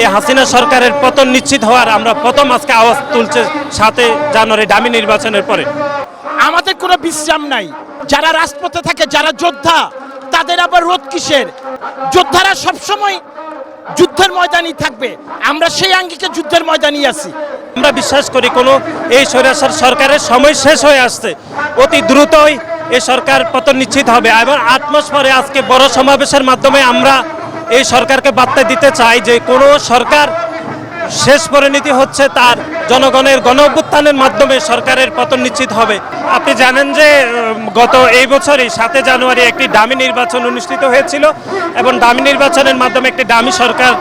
এই হাসিনা সরকারের পতন নিশ্চিত হওয়ার আমরা প্রথম আজকে আওয়াজ তুলছে সাথে জানুয়ারি ডামি নির্বাচনের পরে। আমাদের কোনো বিশ্রাম নাই। যারা রাজপথে থাকে যারা যোদ্ধা তাদের আবার রোধ কিসের? যোদ্ধারা সবসময় যুদ্ধের ময়দানই থাকবে। আমরা সেই আঙ্গিকে যুদ্ধের ময়দানই আছি। আমরা বিশ্বাস করি কোনো এই স্বৈরাচার সরকারের সময় শেষ হয়ে আসছে। অতি দ্রুতই এই সরকার পতন নিশ্চিত হবে এবং আট মাস পরে আজকে বড় সমাবেশের মাধ্যমে আমরা এই সরকারকে বার্তা দিতে চাই যে কোনো সরকার শেষ পরিণতি হচ্ছে তার জনগণের গণ অভ্যুত্থানের মাধ্যমে সরকারের পতন নিশ্চিত হবে। আপনি জানেন যে গত এই বছরই সাতে জানুয়ারি একটি ডামি নির্বাচন অনুষ্ঠিত হয়েছিল এবং ডামি নির্বাচনের মাধ্যমে একটি ডামি সরকার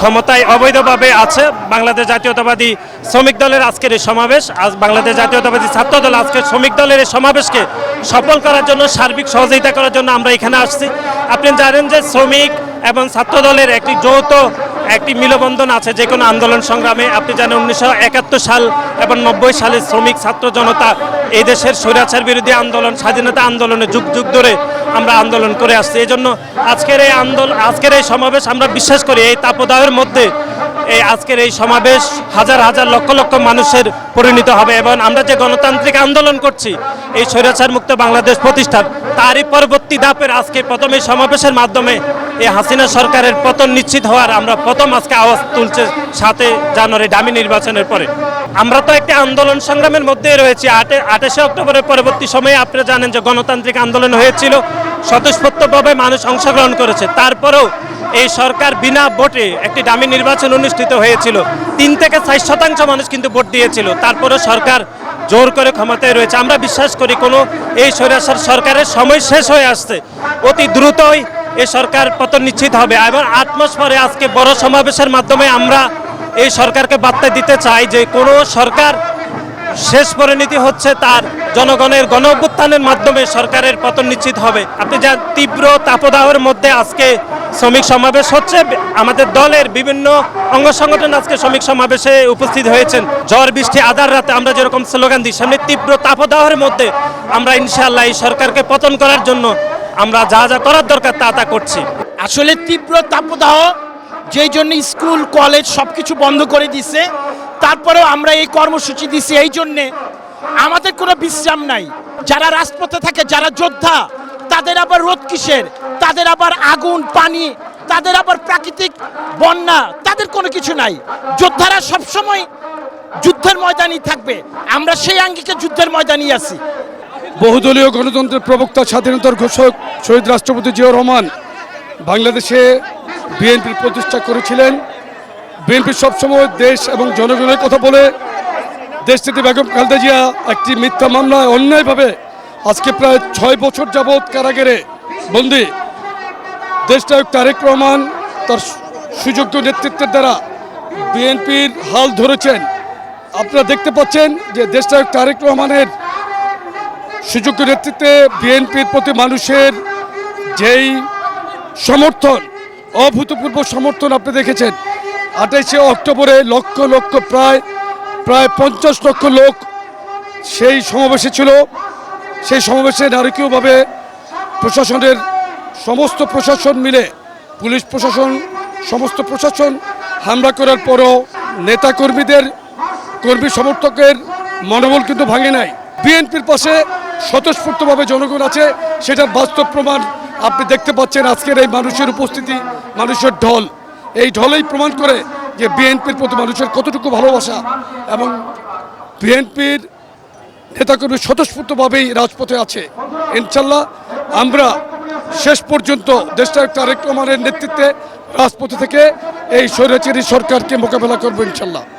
ক্ষমতায় অবৈধভাবে আছে। বাংলাদেশ জাতীয়তাবাদী শ্রমিক দলের আজকের এই সমাবেশ। আজ বাংলাদেশ জাতীয়তাবাদী ছাত্র দল আজকের শ্রমিক দলের এই সমাবেশকে সফল করার জন্য, সার্বিক সহযোগিতা করার জন্য আমরা এখানে আসছি। আপনি জানেন যে শ্রমিক এবং ছাত্র দলের একটি যৌথ একটি মিলবন্ধন আছে, যে কোনো আন্দোলন সংগ্রামে। আপনি জানেন উনিশশো একাত্তর সাল এবং নব্বই সালে শ্রমিক, ছাত্র জনতা এই দেশের স্বৈরাচার বিরোধী আন্দোলন, স্বাধীনতা আন্দোলনে যুগ যুগ ধরে আমরা আন্দোলন করে আসছি। এই জন্য আজকের এই আন্দোলন আজকের এই সমাবেশ আমরা বিশ্বাস করি, এই তাপদাহের মধ্যে এই আজকের এই সমাবেশ হাজার হাজার লক্ষ লক্ষ মানুষের পরিণত হবে এবং আমরা যে গণতান্ত্রিক আন্দোলন করছি, এই স্বৈরাচার মুক্ত বাংলাদেশ প্রতিষ্ঠার, তারই পরবর্তী ধাপের আজকে প্রথম এই সমাবেশের মাধ্যমে এই হাসিনা সরকারের পতন নিশ্চিত হওয়ার আমরা প্রথম আজকে আওয়াজ তুলছে সাথে জানুয়ারি ডামি নির্বাচনের পরে। আমরা তো একটি আন্দোলন সংগ্রামের মধ্যেই রয়েছি। আটে আঠাশে অক্টোবরের পরবর্তী সময়ে আপনারা জানেন যে গণতান্ত্রিক আন্দোলন হয়েছিল। স্বতঃস্ফূর্তভাবে মানুষ অংশগ্রহণ করেছে। তারপরেও এই সরকার বিনা ভোটে একটি ডামি নির্বাচন অনুষ্ঠিত হয়েছিল। তিন থেকে চার শতাংশ মানুষ কিন্তু ভোট দিয়েছিল। তারপরে সরকার জোর করে ক্ষমতায় রয়েছে। আমরা বিশ্বাস করি কোনো এই স্বৈরাচার সরকারের সময় শেষ হয়ে আসছে। অতি দ্রুতই এই সরকার পতন নিশ্চিত হবে এবং আট মাস পরে আজকে বড় সমাবেশের মাধ্যমে আমরা এই সরকারকে বার্তা দিতে চাই যে কোনো সরকার শেষ পরিণতি হচ্ছে তার জনগণের গণ অভ্যুত্থানের মাধ্যমে সরকারের পতন নিশ্চিত হবে। আপনি যা তীব্র তাপদাহের মধ্যে আজকে শ্রমিক সমাবেশ হচ্ছে, আমাদের দলের বিভিন্ন অঙ্গ সংগঠন আজকে শ্রমিক সমাবেশে উপস্থিত হয়েছেন। ঝড়, বৃষ্টি, আধার রাতে আমরা যেরকম স্লোগান দিই, সামনে তীব্র তাপদাহের মধ্যে আমরা ইনশাআল্লাহ এই সরকারকে পতন করার জন্য আমরা যা যা করার দরকার তা তা করছি। আসলে তীব্র তাপদাহ, যেই জন্য স্কুল, কলেজ সব কিছু বন্ধ করে দিছে, তারপরেও আমরা এই কর্মসূচি দিছি, এই জন্যে আমাদের কোনো বিশ্রাম নাই। যারা রাজপথে থাকে, যারা যোদ্ধা, তাদের আবার রোধ কিসের? তাদের আবার আগুন, পানি, তাদের আবার প্রাকৃতিক বন্যা, তাদের কোনো কিছু নাই। যোদ্ধারা সবসময় যুদ্ধের ময়দানই থাকবে। আমরা সেই আঙ্গিকে যুদ্ধের ময়দানই আছি। বহুদলীয় গণতন্ত্রের প্রবক্তা, স্বাধীনতার ঘোষক শহীদ রাষ্ট্রপতি জিয়াউর রহমান বাংলাদেশে বিএনপির প্রতিষ্ঠা করেছিলেন। বিএনপি সবসময় দেশ এবং জনগণের কথা বলে দেশটিতে বেগম খালেদা জিয়া একটি মিথ্যা মামলায় অন্যায়ভাবে আজকে প্রায় ছয় বছর যাবৎ কারাগারে বন্দি। দেশনায়ক তারেক রহমান তার সুযোগ্য নেতৃত্বের দ্বারা বিএনপির হাল ধরেছেন। আপনারা দেখতে পাচ্ছেন যে দেশনায়ক তারেক রহমানের সুযোগ্য নেতৃত্বে বিএনপির প্রতি মানুষের যেই সমর্থন, অভূতপূর্ব সমর্থন আপনি দেখেছেন, আঠাইশে অক্টোবরে লক্ষ লক্ষ প্রায় প্রায় পঞ্চাশ লক্ষ লোক সেই সমাবেশে ছিল। সেই সমাবেশে নারকীয়ভাবে প্রশাসনের সমস্ত প্রশাসন মিলে, পুলিশ প্রশাসন, সমস্ত প্রশাসন হামলা করার পরও নেতাকর্মীদের, কর্মী সমর্থকের মনোবল কিন্তু ভাঙে নাই। বিএনপির পাশে স্বতঃস্ফূর্তভাবে জনগণ আছে সেটার বাস্তব প্রমাণ আপনি দেখতে পাচ্ছেন আজকের এই মানুষের উপস্থিতি, মানুষের ঢল। এই ঢলেই প্রমাণ করে যে বিএনপির প্রতি মানুষের কতটুকু ভালোবাসা এবং বিএনপির নেতাকর্মী স্বতঃস্ফূর্তভাবেই রাজপথে আছে। ইনশাল্লাহ আমরা শেষ পর্যন্ত দেশটায়ক তারেক রহমানের নেতৃত্বে রাজপথে থেকে এই স্বৈরাচারী সরকারকে মোকাবেলা করব ইনশাল্লাহ।